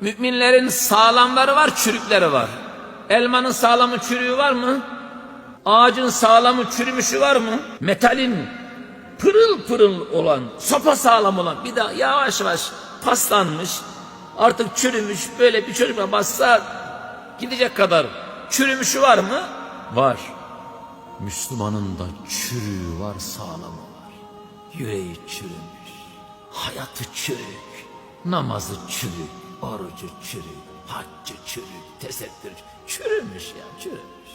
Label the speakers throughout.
Speaker 1: Müminlerin sağlamları var, çürükleri var. Elmanın sağlamı çürüğü var mı? Ağacın sağlamı çürümüşü var mı? Metalin pırıl pırıl olan, sopa sağlam olan bir daha yavaş yavaş paslanmış, artık çürümüş böyle bir çocukla bassa gidecek kadar çürümüşü var mı? Var. Müslümanın da çürüğü var, sağlamı var. Yüreği çürümüş, hayatı çürük, namazı çürük, orucu çürük, haccı çürük, tesettür çürümüş ya çürümüş.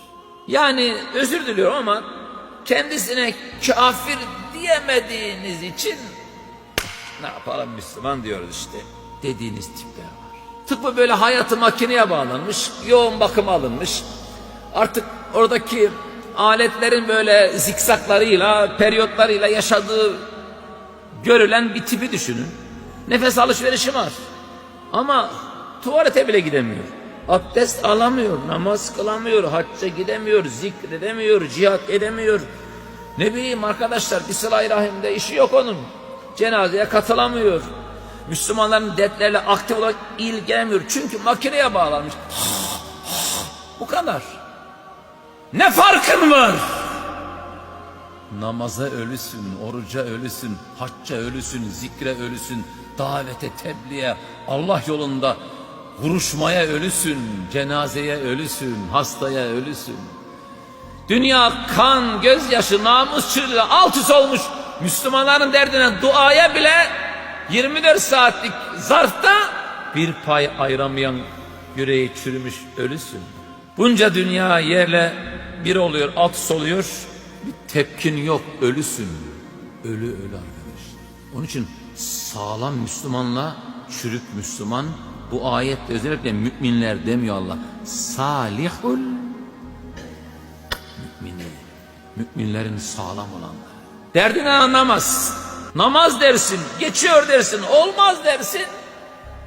Speaker 1: Yani özür diliyorum ama kendisine kafir diyemediğiniz için ne yapalım Müslüman diyoruz işte dediğiniz tipler var. Tıpkı böyle hayatı makineye bağlanmış, yoğun bakım alınmış. Artık oradaki aletlerin böyle zikzaklarıyla, periyotlarıyla yaşadığı görülen bir tipi düşünün. Nefes alışverişi var. Ama tuvalete bile gidemiyor. Abdest alamıyor, namaz kılamıyor, hacca gidemiyor, zikredemiyor, cihat edemiyor. Ne bileyim arkadaşlar bir sıla rahimde işi yok onun. Cenazeye katılamıyor. Müslümanların dertlerle aktif olarak ilgilenmiyor. Çünkü makineye bağlanmış. Bu kadar. Ne farkın var? Namaza ölüsün, oruca ölüsün, hacca ölüsün, zikre ölüsün, davete, tebliğe, Allah yolunda vuruşmaya ölüsün, cenazeye ölüsün, hastaya ölüsün. Dünya kan, gözyaşı, namus çığlığı alt üst olmuş. Müslümanların derdine duaya bile 24 saatlik zarfta bir pay ayıramayan yüreği çürümüş ölüsün. Bunca dünya yerle bir oluyor, alt üst oluyor. Bir tepkin yok, ölüsün. Ölü ölü arkadaşlar. Onun için sağlam Müslümanla çürük Müslüman bu ayette özellikle müminler demiyor Allah. Salihul mümini. Müminlerin sağlam olanları. Derdini anlamaz. Namaz dersin, geçiyor dersin, olmaz dersin.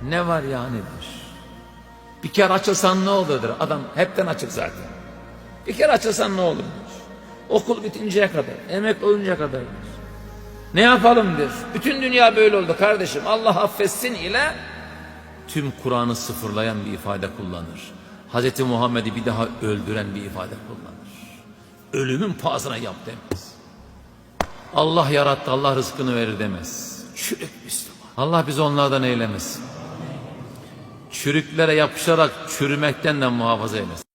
Speaker 1: Ne var ya nedir? Bir kere açılsan ne olurdur? Adam hepten açık zaten. Bir kere açılsan ne olur? Okul bitinceye kadar, emekli oluncaya kadar. Ne yapalım der. Bütün dünya böyle oldu kardeşim. Allah affetsin ile tüm Kur'an'ı sıfırlayan bir ifade kullanır. Hz. Muhammed'i bir daha öldüren bir ifade kullanır. Ölümün pahasına yap demez. Allah yarattı, Allah rızkını verir demez. Çürük Müslüman. Allah bizi onlardan eylemesin. Çürüklere yapışarak çürümekten de muhafaza eylesin.